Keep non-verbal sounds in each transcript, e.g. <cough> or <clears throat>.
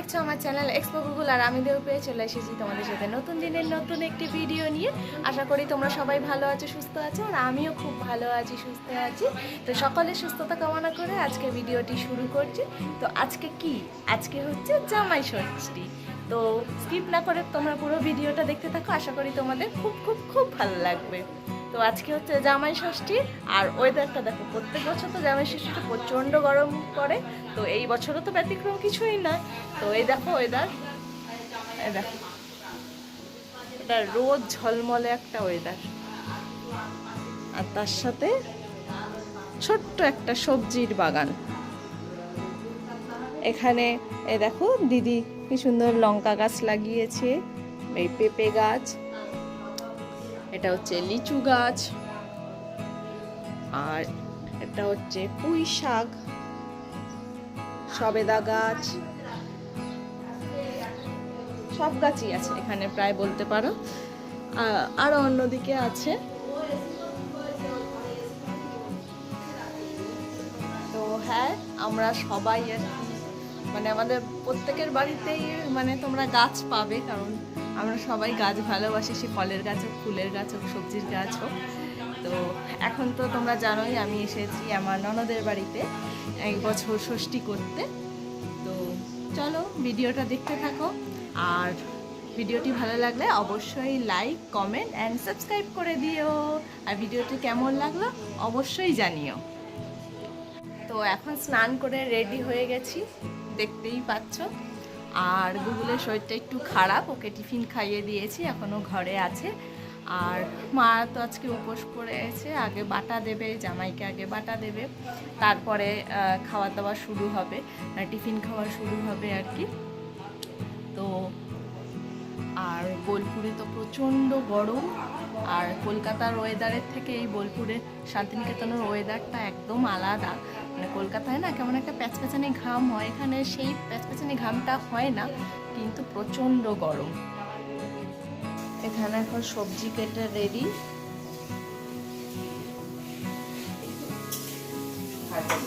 দেখছ আমার channel expo Google আর আমি দেও পেয়ে চলে এসেছি তোমাদের সাথে নতুন দিনের নতুন একটি ভিডিও নিয়ে। আশা করি তোমরা সবাই ভালো আছো, সুস্থ আছো আর আমিও খুব ভালো আছি, সুস্থ আছি। তো সকলের সুস্থতা কামনা করে আজকে ভিডিওটি শুরু করছি। তো আজকে কি? আজকে হচ্ছে জামাই ষষ্ঠী। তো স্কিপ না করে তোমরা পুরো ভিডিওটা দেখতে থাকো। আশা করি তোমাদের খুব খুব খুব ভালো লাগবে। তো আজকে হচ্ছে জামাই ষষ্ঠী, আর ওয়েদারটা দেখো, প্রত্যেক বছর তো জামাই ষষ্ঠীটা প্রচণ্ড গরম পড়ে, তো এই বছরও তো ব্যতিক্রম কিছুই নয় তো এই দেখো ওয়েদার এই দেখো। এটা রোদ ঝলমলে একটা ওয়েদার আর তার সাথে ছোট্ট একটা সবজির বাগান। এখানে এ দেখো, দিদি কি সুন্দর লঙ্কা গাছ লাগিয়েছে, এই পেঁপে গাছ। এটা হচ্ছে লিচু গাছ। আর এটা হচ্ছে পুঁই শাক। সবেদা গাছ। সব গাছই আছে এখানে প্রায় বলতে পারো। আরও অন্যদিকে আছে। তো হ্যাঁ আমরা সবাই আর মানে আমাদের প্রত্যেকের বাড়িতেই মানে তোমরা গাছ পাবে, কারণ আমরা সবাই গাছ ভালোবাসি, সে ফলের গাছ হোক, ফুলের গাছ হোক, সবজির গাছ হোক। তো এখন তো তোমরা জানোই আমি এসেছি আমার ননদের বাড়িতে এক বছর ষষ্ঠী করতে। তো চলো ভিডিওটা দেখতে থাকো। আর ভিডিওটি ভালো লাগলে অবশ্যই লাইক কমেন্ট অ্যান্ড সাবস্ক্রাইব করে দিও। আর ভিডিওটি কেমন লাগল অবশ্যই জানিও। তো এখন স্নান করে রেডি হয়ে গেছি, দেখতেই পাচ্ছ। আর গুগলের শরীরটা একটু খারাপ, ওকে টিফিন খাইয়ে দিয়েছি এখনও ঘরে আছে। আর মা তো আজকে উপোস করেছে, আগে বাটা দেবে, জামাইকে আগে বাটা দেবে, তারপরে খাওয়া দাওয়া শুরু হবে টিফিন খাওয়া শুরু হবে আর কি। তো আর বোলপুরে তো প্রচণ্ড গরম আর কলকাতার ওয়েদারের থেকে এই বোলপুরের শান্তিনিকেতনের ওয়েদারটা একদম আলাদা। মানে কলকাতায় না কেমন একটা প্যাচপ্যাচানি ঘাম হয় এখানে সেই প্যাচপ্যাচানি ঘামটা হয় না কিন্তু প্রচণ্ড গরম। এখানে এখন সবজি কেটে রেডি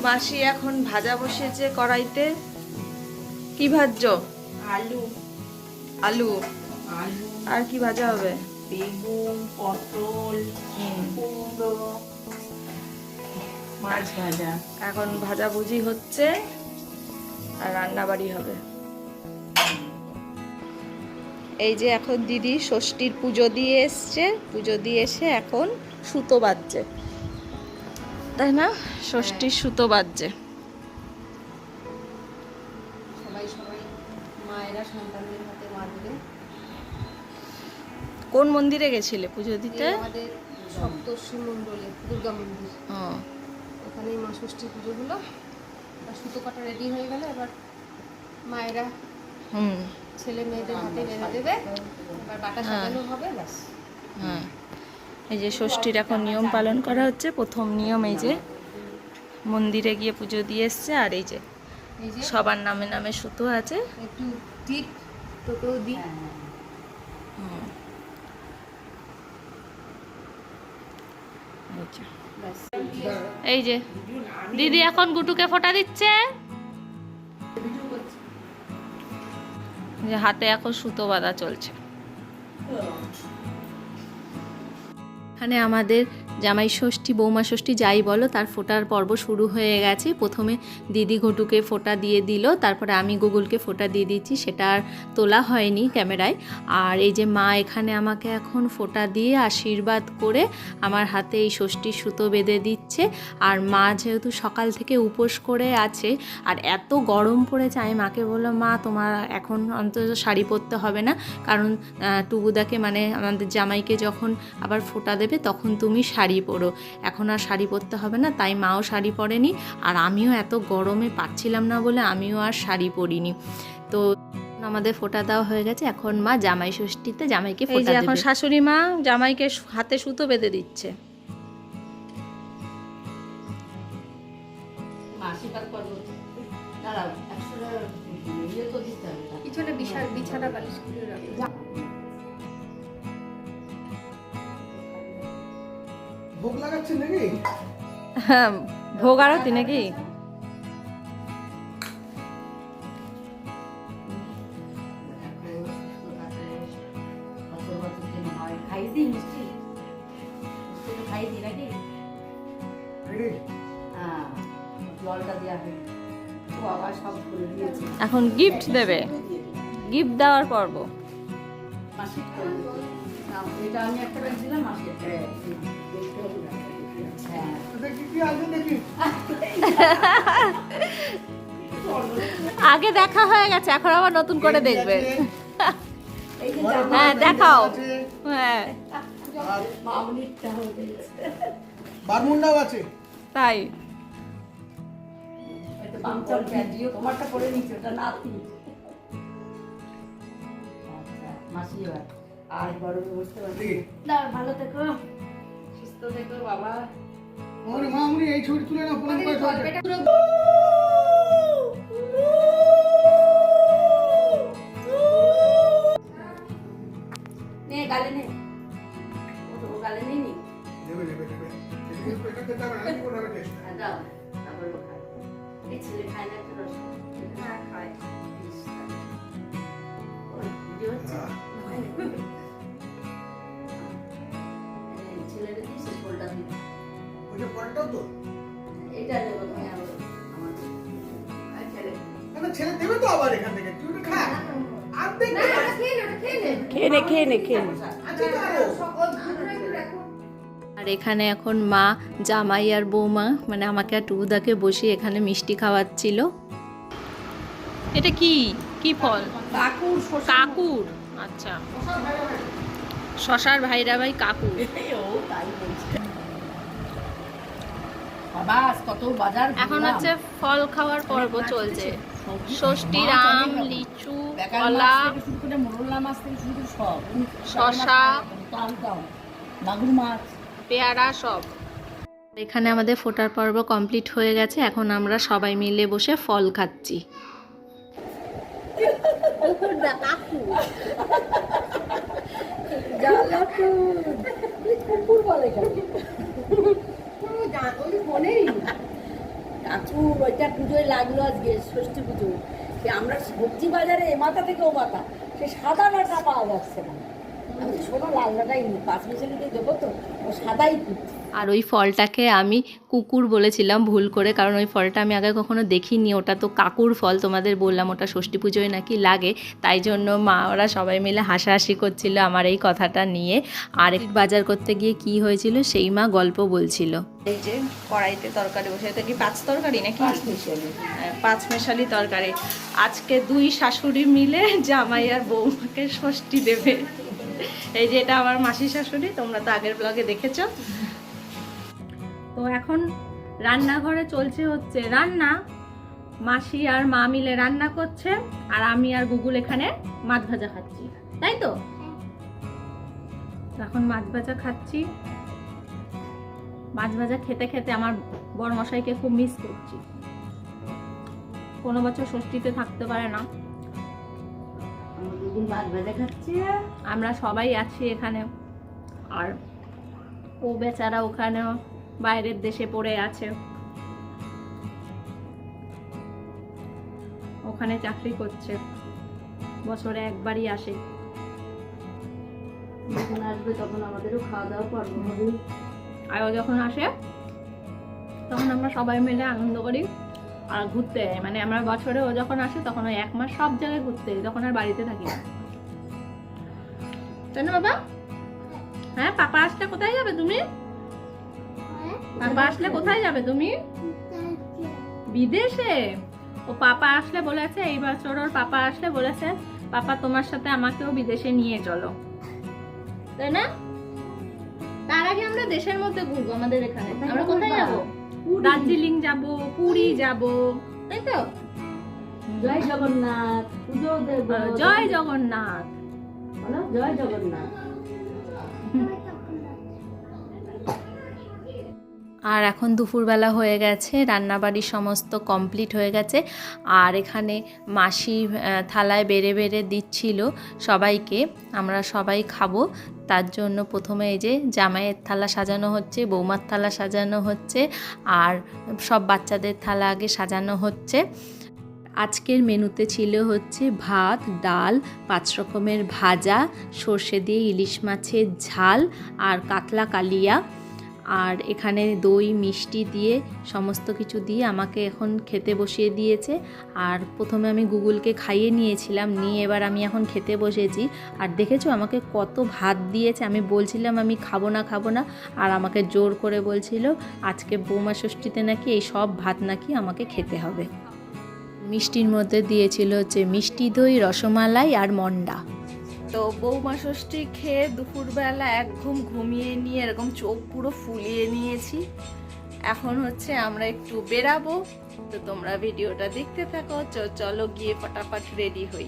মাসি এখন ভাজা বসেছে কড়াইতে। কি ভাজছ? আলু আলু। আলু। আর কি ভাজা হবে? বেগুন পটল কুমড়ো। মাছ ভাজা। এখন ভাজাভুজি হচ্ছে আর রান্না বাড়ি হবে। এই যে এখন দিদি ষষ্ঠীর পুজো দিয়ে এসছে। পুজো দিয়ে এসে এখন সুতো বাজছে। তাই না? ষষ্ঠীর সুতো বাজছে। সবাই সবাই মায়েরা সন্তানদের কোন মন্দিরে গেছিলে পুজো দিতে? আমাদের সপ্তর্ষি মণ্ডলে দুর্গা মন্দির। ও, ওখানেই মা ষষ্ঠী পুজো হলো। সুতো কাটা রেডি হয়ে গেলে এবার মায়েরা হুম। ছেলে মেয়েদের হাতে বেঁধে দেবে। এবার বাটা সাজানো হবে ব্যাস। হ্যাঁ। এই যে ষষ্ঠীর এখন নিয়ম পালন করা হচ্ছে প্রথম নিয়ম এই যে মন্দিরে গিয়ে পুজো দিয়ে এসছে আর এই যে এই যে সবার নামে নামে সুতো আছে। একটু টিপ তোকেও দিই হুম। এই যে। দিদি এখন গুটুকে ফোটা দিচ্ছে যে হাতে এখন সুতো বাঁধা চলছে এখানে আমাদের জামাই ষষ্ঠী, বৌমা ষষ্ঠী যাই বলো, তার ফোটার পর্ব শুরু হয়ে গেছে। প্রথমে দিদি ঘটুকে ফোঁটা দিয়ে দিল, তারপরে আমি গুগলকে ফোঁটা দিয়ে দিচ্ছি সেটা আর তোলা হয়নি ক্যামেরায়। আর এই যে মা এখানে আমাকে এখন ফোঁটা দিয়ে আশীর্বাদ করে আমার হাতে এই ষষ্ঠীর সুতো বেঁধে দিচ্ছে। আর মা যেহেতু সকাল থেকে উপোস করে আছে, আর এত গরম পড়েছে, আমি মাকে বললাম, মা, তোমার এখন অন্তত শাড়ি পরতে হবে না। কারণ টুবুদাকে মানে আমাদের জামাইকে যখন আবার ফোঁটা দেবে তখন তুমি শাড়ি পরো। এখন আর শাড়ি পরতে হবে না তাই মাও শাড়ি পরেনি আর আমিও এত গরমে পাচ্ছিলাম না বলে আমিও আর শাড়ি পরিনি। তো আমাদের ফোঁটা দেওয়া হয়ে গেছে এখন মা জামাই ষষ্ঠীতে জামাইকে ফোঁটা যে এখন শাশুড়ি মা জামাইকে হাতে সুতো বেঁধে দিচ্ছে। আশীর্বাদ করব। দেখাচ্ছেন নাকি? হ্যাঁ ভোগ আরতি নাকি? এখন গিফট দেবে। গিফট দেওয়ার পর্ব। মাসি করে দিতে। নাও, এটা আমি একটা রাখছিলাম মাসি একটা হ্যাঁ। আগে দেখা হয়ে গেছে এখন আবার নতুন করে দেখবে। হ্যাঁ দেখাও। হ্যাঁ। বারমুন্ডাও আছে। তাই। তোমারটা নিচ্ছে ওটা নাতি মাসি ভাই আর বড় বুঝতে পারছি। ভালো থেকো। সুস্থ থেকো বাবা। ওর মামনি এই ছবি তুলে। নে নে খেয়ে নে খেয়ে নে। আরও এখানে এখন মা জামাই আর বৌমা মানে আমাকে আর টুকুদাকে বসিয়ে এখানে মিষ্টি খাওয়াচ্ছিল। এটা কি? কি ফল? কাকুর কাকুর? আচ্ছা। শশার ভাইরা ভাই কাকুর। এখন হচ্ছে ফল খাওয়ার পর্ব চলছে। ষষ্ঠী মাছ রাম লিচু কলা মোরলা মাছ থেকে শুরু করে সব। শসা। মাগুর মাছ। পেয়ারা সব। এখানে আমাদের ফোটার পর্ব কমপ্লিট হয়ে গেছে। এখন আমরা সবাই মিলে বসে ফল খাচ্ছি। বলে কাকুর ওইটা পুজোয় লাগল আজকে, ষষ্ঠী পুজো। আমরা সবজি বাজারে এ মাথা থেকে ও মাথা, সে সাদা মাথা পাওয়া যাচ্ছে না। আমি তো লাল ডাটাই পাঁচ মিশালিতে দেবো তো। ও সাদাই কিনছি আর ওই ফলটাকে আমি কুকুর বলেছিলাম ভুল করে কারণ ওই ফলটা আমি আগে কখনো দেখিনি। ওটা তো কাকুর ফল তোমাদের বললাম ওটা ষষ্ঠী পুজোয় নাকি লাগে। তাই জন্য মা ওরা সবাই মিলে হাসাহাসি করছিল আমার এই কথাটা নিয়ে। আর এক বাজার করতে গিয়ে কি হয়েছিল সেই মা গল্প বলছিল। এই যে কড়াইতে তরকারি বসে এটা কি পাঁচ তরকারি নাকি? হ্যাঁ, পাঁচ মেশালি তরকারি। আজকে দুই শাশুড়ি মিলে জামাই আর বৌমাকে ষষ্ঠী দেবে। এই যে এটা আমার মাসি শাশুড়ি, তোমরা তো আগের ব্লগে দেখেছ। তো এখন রান্নাঘরে চলছে হচ্ছে রান্না। মাসি আর মা মিলে রান্না করছে, আর আমি আর গুগুল এখানে মাছ ভাজা খাচ্ছি। তাই তো? এখন মাছ ভাজা খাচ্ছি। মাছ ভাজা খেতে খেতে আমার বড় মশাইকে খুব মিস করছি। কোনো বছর ষষ্ঠীতে থাকতে পারে না। দুদিন ভাত ভেজে খাচ্ছি। আমরা সবাই আছি এখানে। আর ও বেচারা ওখানে বাইরের দেশে পড়ে আছে। ওখানে চাকরি করছে। বছরে একবারই আসে। যখন আসবে তখন আমাদেরও খাওয়া দাওয়া পর্ব হবে আর ও যখন আসে তখন আমরা সবাই মিলে আনন্দ করি। ঘুরতে যাই। মানে আমরা বছরে ও যখন আসে তখন ওই এক মাস সব জায়গায় ঘুরতে যাই তখন আর বাড়িতে থাকি না। তাই না বাবা? হ্যাঁ পাপা আসলে কোথায় যাবে তুমি? পাপা আসলে কোথায় যাবে তুমি? বিদেশে? ও পাপা আসলে বলেছে এই বছর ওর পাপা আসলে বলেছে পাপা তোমার সাথে আমাকেও বিদেশে নিয়ে চলো। তাই না? তার আগে আমরা দেশের মধ্যে ঘুরবো আমাদের এখানে। আমরা কোথায় যাব? দার্জিলিং যাব পুরী যাব। তাই তো জয় জগন্নাথ পুজো জয় জগন্নাথ। বলো জয় জগন্নাথ। আর এখন দুপুরবেলা হয়ে গেছে রান্নাবাড়ি সমস্ত কমপ্লিট হয়ে গেছে। আর এখানে মাসি থালায় বেড়ে বেড়ে দিচ্ছিল সবাইকে আমরা সবাই খাব। তার জন্য প্রথমে এই যে জামাইয়ের থালা সাজানো হচ্ছে, বৌমার থালা সাজানো হচ্ছে, আর সব বাচ্চাদের থালা আগে সাজানো হচ্ছে। আজকের মেনুতে ছিল হচ্ছে ভাত, ডাল, পাঁচ রকমের ভাজা, সর্ষে দিয়ে ইলিশ মাছের ঝাল, আর কাতলা কালিয়া। আর এখানে দই, মিষ্টি দিয়ে সমস্ত কিছু দিয়ে আমাকে এখন খেতে বসিয়ে দিয়েছে। আর প্রথমে আমি গুগলকে খাইয়ে নিয়েছিলাম, নিয়ে এবার আমি এখন খেতে বসেছি। আর দেখেছ আমাকে কত ভাত দিয়েছে? আমি বলছিলাম আমি খাব না খাব না। আর আমাকে জোর করে বলছিল, আজকে বৌমা ষষ্ঠীতে নাকি এই সব ভাত নাকি আমাকে খেতে হবে। মিষ্টির মধ্যে দিয়েছিল হচ্ছে মিষ্টি দই, রসমালাই আর মন্ডা। তো বৌমা ষষ্ঠী খেয়ে দুপুরবেলা এক ঘুম ঘুমিয়ে নিয়ে এরকম চোখ পুরো ফুলিয়ে নিয়েছি। এখন হচ্ছে আমরা একটু বেরাবো। তো তোমরা ভিডিওটা দেখতে থাকো। চলো গিয়ে ফটাফট রেডি হই।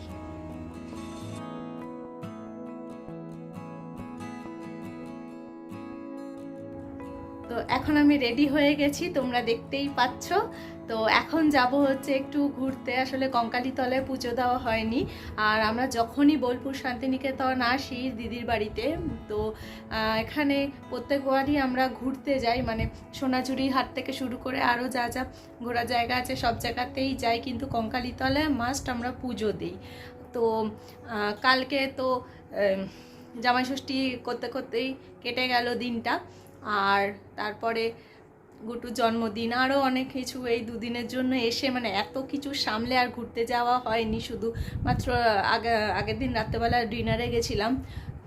তো এখন আমি রেডি হয়ে গেছি তোমরা দেখতেই পাচ্ছ। তো এখন যাব হচ্ছে একটু ঘুরতে আসলে কঙ্কালীতলায় পুজো দেওয়া হয়নি। আর আমরা যখনই বোলপুর শান্তিনিকেতন আসি দিদির বাড়িতে তো এখানে প্রত্যেকবারই আমরা ঘুরতে যাই। মানে সোনাঝুরি হাট থেকে শুরু করে আরও যা যা ঘোরার জায়গা আছে সব জায়গাতেই যাই কিন্তু কঙ্কালীতলায় মাস্ট আমরা পুজো দিই। তো কালকে তো আহ, জামাই ষষ্ঠী করতে করতেই কেটে গেল দিনটা। আর তারপরে গুটুর জন্মদিন আরও অনেক কিছু এই দুদিনের জন্য এসে মানে এত কিছু সামলে আর ঘুরতে যাওয়া হয়নি, শুধু মাত্র আগে, আগের দিন রাত্রেবেলা ডিনারে গেছিলাম।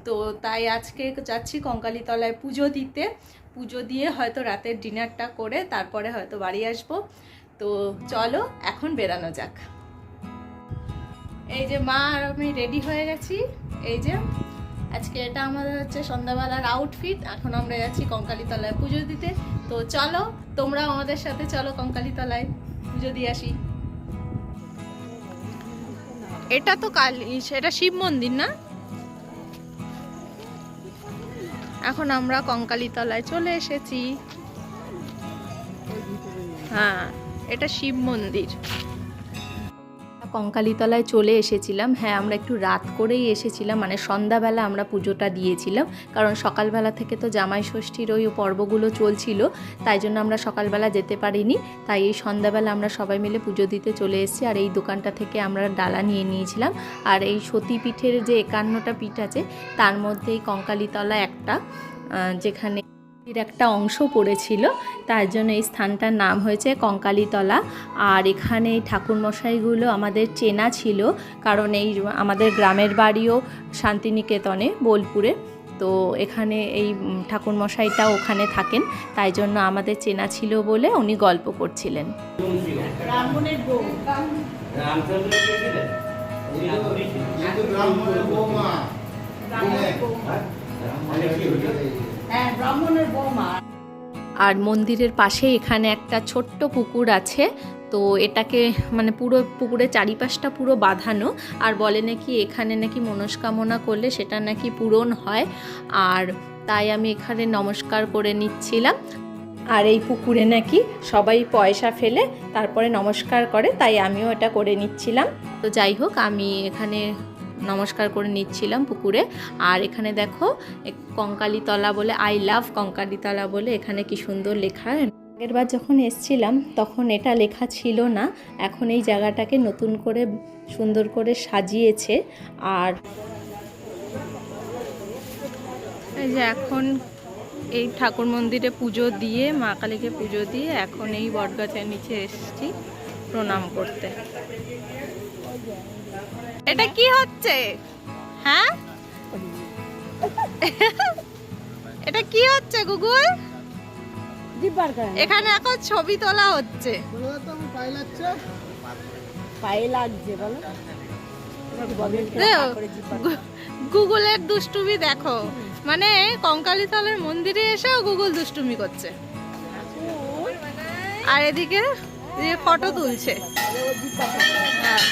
তো তাই আজকে যাচ্ছি কঙ্কালীতলায় পুজো দিতে। পুজো দিয়ে হয়তো রাতের ডিনারটা করে তারপরে হয়তো বাড়ি আসব। তো চলো, এখন বেরানো যাক। এই যে মা আর আমি রেডি হয়ে গেছি। এই যে আজকে এটা আমাদের হচ্ছে সন্ধ্যাবেলার আউটফিট এখন আমরা যাচ্ছি কঙ্কালীতলায় পুজো দিতে। তো চলো তোমরা আমাদের সাথে চলো কঙ্কালীতলায় পুজো দিয়ে আসি। এটা তো কালী সেটা শিব মন্দির না? এখন আমরা কঙ্কালীতলায় চলে এসেছি। হ্যাঁ এটা শিব মন্দির। কঙ্কালীতলায় চলে এসেছিলাম। হ্যাঁ আমরা একটু রাত করেই এসেছিলাম মানে সন্ধ্যাবেলা আমরা পুজোটা দিয়েছিলাম। কারণ সকালবেলা থেকে তো জামাই ষষ্ঠীর ওই পর্বগুলো চলছিল, তাই জন্য আমরা সকালবেলা যেতে পারিনি। তাই এই সন্ধ্যাবেলা আমরা সবাই মিলে পুজো দিতে চলে এসেছি। আর এই দোকানটা থেকে আমরা ডালা নিয়ে নিয়েছিলাম। আর এই সতী পিঠের যে একান্নটা পিঠ আছে, তার মধ্যে এই কঙ্কালীতলা একটা যেখানে এর একটা অংশ পড়েছিল তার জন্য এই স্থানটার নাম হয়েছে কঙ্কালীতলা। আর এখানে এই ঠাকুরমশাইগুলো আমাদের চেনা ছিল কারণ এই আমাদের গ্রামের বাড়িও শান্তিনিকেতনে বোলপুরে। তো এখানে এই ঠাকুরমশাইটা ওখানে থাকেন তাই জন্য আমাদের চেনা ছিল বলে উনি গল্প করছিলেন। হ্যাঁ আর মন্দিরের পাশে এখানে একটা ছোট্ট পুকুর আছে। তো এটাকে মানে পুরো পুকুরের চারিপাশটা পুরো বাঁধানো। আর বলে নাকি এখানে নাকি মনস্কামনা করলে সেটা নাকি পূরণ হয়। আর তাই আমি এখানে নমস্কার করে নিচ্ছিলাম। আর এই পুকুরে নাকি সবাই পয়সা ফেলে তারপরে নমস্কার করে, তাই আমিও এটা করে নিচ্ছিলাম। তো যাই হোক, আমি এখানে নমস্কার করে নিচ্ছিলাম পুকুরে। আর এখানে দেখো কঙ্কালীতলা বলে আই লাভ কঙ্কালীতলা বলে এখানে কি সুন্দর লেখা। আগের বার যখন এসছিলাম, তখন এটা লেখা ছিল না। এখন এই জায়গাটাকে নতুন করে, সুন্দর করে সাজিয়েছে। আর এই যে এখন এই ঠাকুর মন্দিরে পুজো দিয়ে, মা কালীকে পুজো দিয়ে এখন এই বটগাছের নিচে এসেছি প্রণাম করতে। এটা কি হচ্ছে? হ্যাঁ? এটা কি হচ্ছে গুগল? এখানে এখন ছবি তোলা হচ্ছে। গুগলের দুষ্টুমি দেখো। মানে কঙ্কালীতলের মন্দিরে এসেও গুগল দুষ্টুমি করছে। আর এদিকে ফটো তুলছে। হ্যাঁ।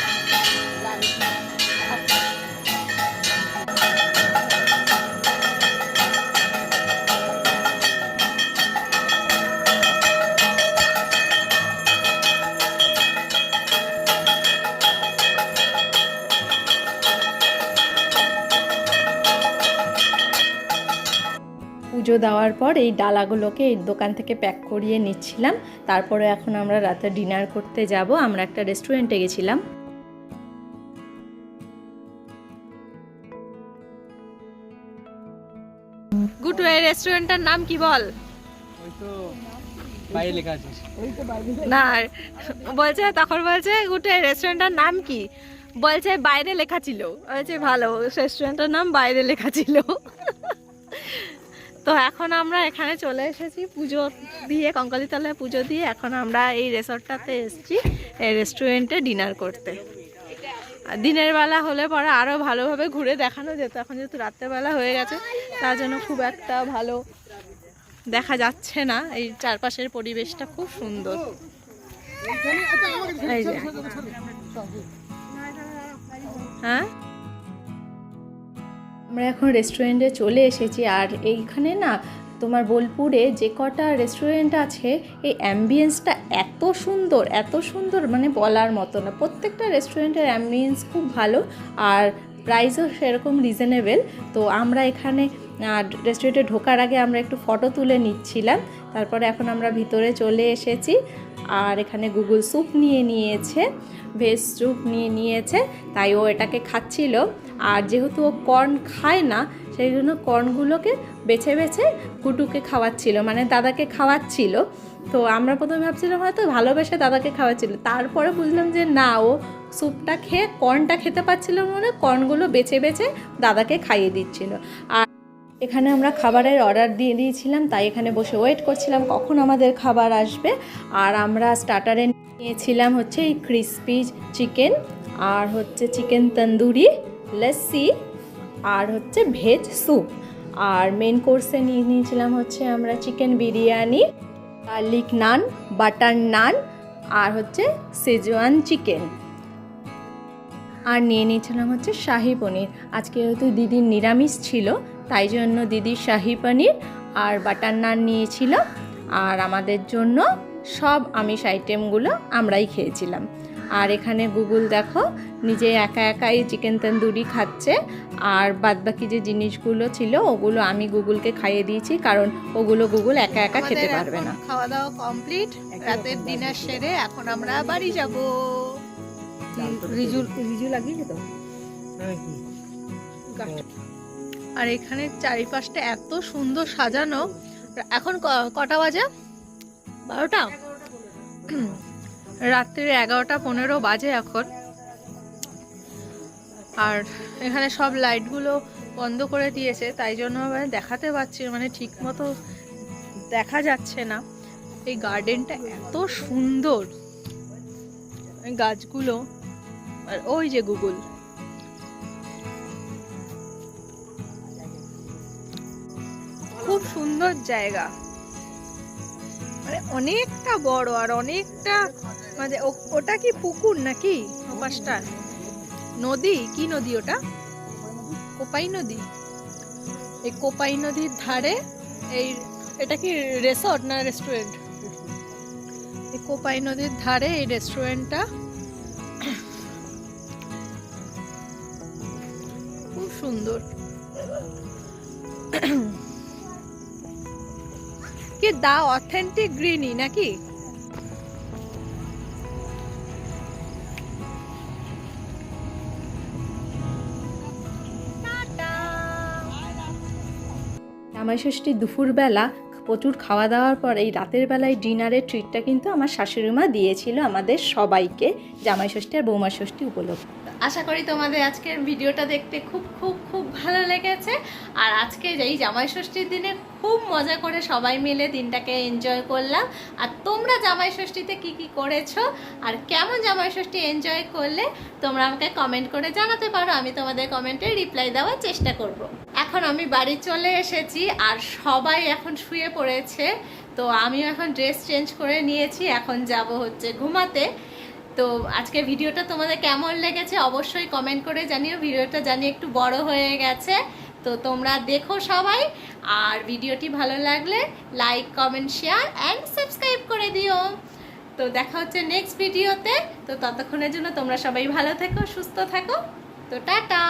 পুজো দেওয়ার পর এই ডালাগুলোকে এই দোকান থেকে প্যাক করিয়ে নিচ্ছিলাম। তারপরে এখন আমরা রাতে ডিনার করতে যাব। আমরা একটা রেস্টুরেন্টে গেছিলাম। গুটু এই রেস্টুরেন্টটার নাম কি বল? না বলছে তখন বলছে গুটে রেস্টুরেন্টের নাম কি? বলছে বাইরে লেখা ছিল। বলছে ভালো রেস্টুরেন্টের নাম বাইরে লেখা ছিল। তো এখন আমরা এখানে চলে এসেছি পুজো দিয়ে কঙ্কালীতলায় পুজো দিয়ে। এখন আমরা এই রিসর্টটাতে এসেছি এই রেস্টুরেন্টে ডিনার করতে। দিনের বেলা হলে পরে আরও ভালোভাবে ঘুরে দেখানো যেত। এখন যেহেতু রাত্রেবেলা হয়ে গেছে তার জন্য খুব একটা ভালো দেখা যাচ্ছে না। এই চারপাশের পরিবেশটা খুব সুন্দর। হ্যাঁ? আমরা এখন রেস্টুরেন্টে চলে এসেছি আর এইখানে না তোমার বোলপুরে যে কটা রেস্টুরেন্ট আছে, এই অ্যাম্বিয়েন্সটা এত সুন্দর এত সুন্দর মানে বলার মতো না। প্রত্যেকটা রেস্টুরেন্টের অ্যাম্বিয়েন্স খুব ভালো আর প্রাইসও সেরকম রিজনেবেল তো আমরা এখানে রেস্টুরেন্টে ঢোকার আগে আমরা একটু ফটো তুলে নিচ্ছিলাম। তারপরে এখন আমরা ভিতরে চলে এসেছি। আর এখানে গুগল স্যুপ নিয়ে নিয়েছে ভেজ স্যুপ নিয়ে নিয়েছে, তাই ও এটাকে খাচ্ছিল। আর যেহেতু ও কর্ন খায় না, সেই জন্য কর্নগুলোকে বেছে বেছে কুটুকে খাওয়াচ্ছিল মানে দাদাকে খাওয়াচ্ছিল। তো আমরা প্রথমে ভাবছিলাম হয়তো ভালোবেসে দাদাকে খাওয়াচ্ছিল। তারপরে বুঝলাম যে না, ও স্যুপটা খেয়ে কর্নটা খেতে পারছিল মানে কর্নগুলো বেছে বেছে দাদাকে খাইয়ে দিচ্ছিল। আর এখানে আমরা খাবারের অর্ডার দিয়ে দিয়েছিলাম, তাই এখানে বসে ওয়েট করছিলাম কখন আমাদের খাবার আসবে। আর আমরা স্টার্টারে নিয়েছিলাম হচ্ছে এই ক্রিসপি চিকেন আর হচ্ছে চিকেন তন্দুরি লস্যি আর হচ্ছে ভেজ স্যুপ আর মেন কোর্সে নিয়ে নিয়েছিলাম হচ্ছে আমরা chicken biryani garlic naan butter naan আর হচ্ছে সেজওয়ান চিকেন আর নিয়ে নিয়েছিলাম হচ্ছে শাহি পনির। আজকে যেহেতু দিদির নিরামিষ ছিল তাই জন্য দিদির শাহি পনির আর বাটার নান নিয়েছিল। আর আমাদের জন্য সব আমিষ আইটেমগুলো আমরাই খেয়েছিলাম। আর এখানে গুগল দেখো নিজে একা একাই চিকেন তন্দুরি খাচ্ছে। আর বাদবাকি যে জিনিসগুলো ছিল ওগুলো আমি গুগলকে খাইয়ে দিয়েছি কারণ ওগুলো গুগল একা একা খেতে পারবে না। খাওয়া দাওয়া কমপ্লিট রাতের ডিনার সেরে এখন আমরা বাড়ি যাব। রিজু রিজু লাগিয়েছে তো? আর এখানে চারিপাশটা এত সুন্দর সাজানো। এখন কটা বাজে? বারোটা? <clears throat> রাত্রির এগারোটা পনেরো বাজে এখন। আর এখানে সব লাইটগুলো বন্ধ করে দিয়েছে, তাই জন্য মানে দেখাতে পারছি মানে ঠিক মতো দেখা যাচ্ছে না। এই গার্ডেনটা এত সুন্দর। গাছগুলো, আর ওই যে গুগল। খুব সুন্দর জায়গা। মানে অনেকটা বড় আর অনেকটা মানে ওটা কি পুকুর নাকি ওপাশটা? নদী? কি নদী ওটা? কোপাই নদী। এই কোপাই নদীর ধারে এই, এটা কি রেসর্ট না রেস্টুরেন্ট এই কোপাই নদীর ধারে এই রেস্টুরেন্টটা খুব সুন্দর। কি দা অথেন্টিক গ্রিনি নাকি? জামাই ষষ্ঠী দুপুরবেলা প্রচুর খাওয়া দাওয়ার পর এই রাতের বেলায় ডিনারের ট্রিটটা কিন্তু আমার শাশুড়ি মা দিয়েছিল আমাদের সবাইকে জামাই ষষ্ঠী আর বৌমা ষষ্ঠী উপলক্ষে। আশা করি তোমাদের আজকের ভিডিওটা দেখতে খুব খুব খুব ভালো লেগেছে। আর আজকে এই জামাই ষষ্ঠীর দিনে খুব মজা করে সবাই মিলে দিনটাকে এনজয় করলাম। আর তোমরা জামাই ষষ্ঠীতে কি কি করেছ? আর কেমন জামাই ষষ্ঠী এনজয় করলে তোমরা আমাকে কমেন্ট করে জানাতে পারো। আমি তোমাদের কমেন্টে রিপ্লাই দেওয়ার চেষ্টা করব। এখন আমি বাড়ি চলে এসেছি আর সবাই এখন শুয়ে পড়েছে। তো আমিও এখন ড্রেস চেঞ্জ করে নিয়েছি। এখন যাব হচ্ছে ঘুমাতে। তো আজকে ভিডিওটা তোমাদের কেমন লেগেছে অবশ্যই কমেন্ট করে জানিও। ভিডিওটা জানি একটু বড় হয়ে গেছে, তো তোমরা দেখো সবাই। আর ভিডিওটি ভালো লাগলে like comment share and subscribe করে দিও। তো দেখা হচ্ছে নেক্সট ভিডিওতে তো ততক্ষণের জন্য তোমরা সবাই ভালো থেকো, সুস্থ থাকো। তো টাটা!